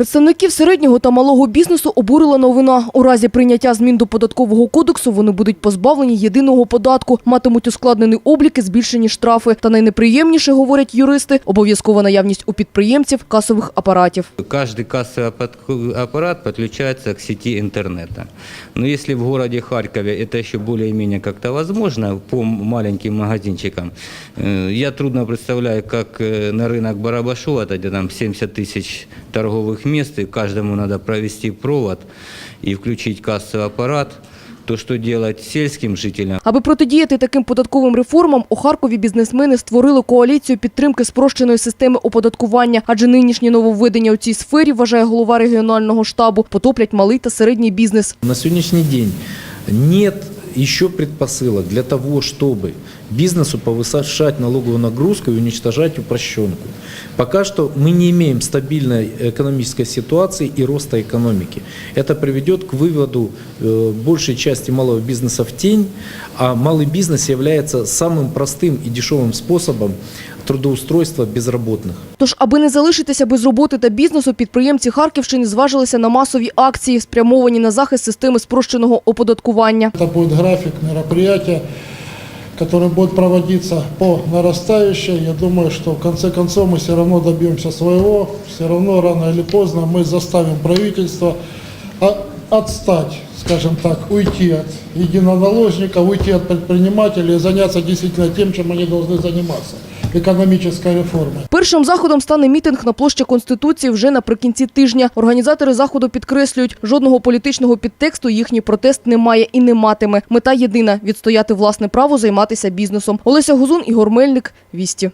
Представників середнього та малого бізнесу обурила новина. У разі прийняття змін до податкового кодексу вони будуть позбавлені єдиного податку, матимуть ускладнений облік і збільшені штрафи. Та найнеприємніше, говорять юристи, обов'язкова наявність у підприємців касових апаратів. Каждый кассовый аппат- аппарат подключается к сети интернета. Но если в городе Харькове это еще более-менее как-то возможно по маленьким магазинчикам, э, я трудно представляю, как э, на рынок Барабашова, это где там 70 тысяч торговых мест, и каждому надо провести провод и включить кассовый аппарат, то что делать сельским жителям, Аби протидіяти таким податковим реформам, у Харкові бізнесмени створили коаліцію підтримки спрощеної системи оподаткування, адже нинішні нововведення у цій сфері, вважає голова регіонального штабу, потоплять малий та середній бізнес. На сегодняшний день нет еще предпосылок для того, чтобы бизнесу повышать налоговую нагрузку и уничтожать упрощенку. Пока что мы не имеем стабильной экономической ситуации и роста экономики. Это приведет к выводу э, большей части малого бизнеса в тень, а малый бизнес является самым простым и дешевым способом трудоустройства безработных. Тож, аби не залишитися без роботи та бізнесу, підприємці Харківщини зважилися на масові акції, спрямовані на захист системи спрощеного оподаткування. Это будет график мероприятия, который будет проводиться по нарастающей. Я думаю, что в конце концов мы все равно добьемся своего. Все равно рано или поздно мы заставим правительство о- отстать, скажем так, уйти от единоналожника, уйти от предпринимателей и заняться действительно тем, чем они должны заниматься – экономической реформой. Першим заходом стане мітинг на площі Конституції вже наприкінці тижня. Організатори заходу підкреслюють, жодного політичного підтексту їхній протест не має і не матиме. Мета єдина – відстояти власне право займатися бізнесом. Олеся Гузун, Ігор Мельник, Вісті.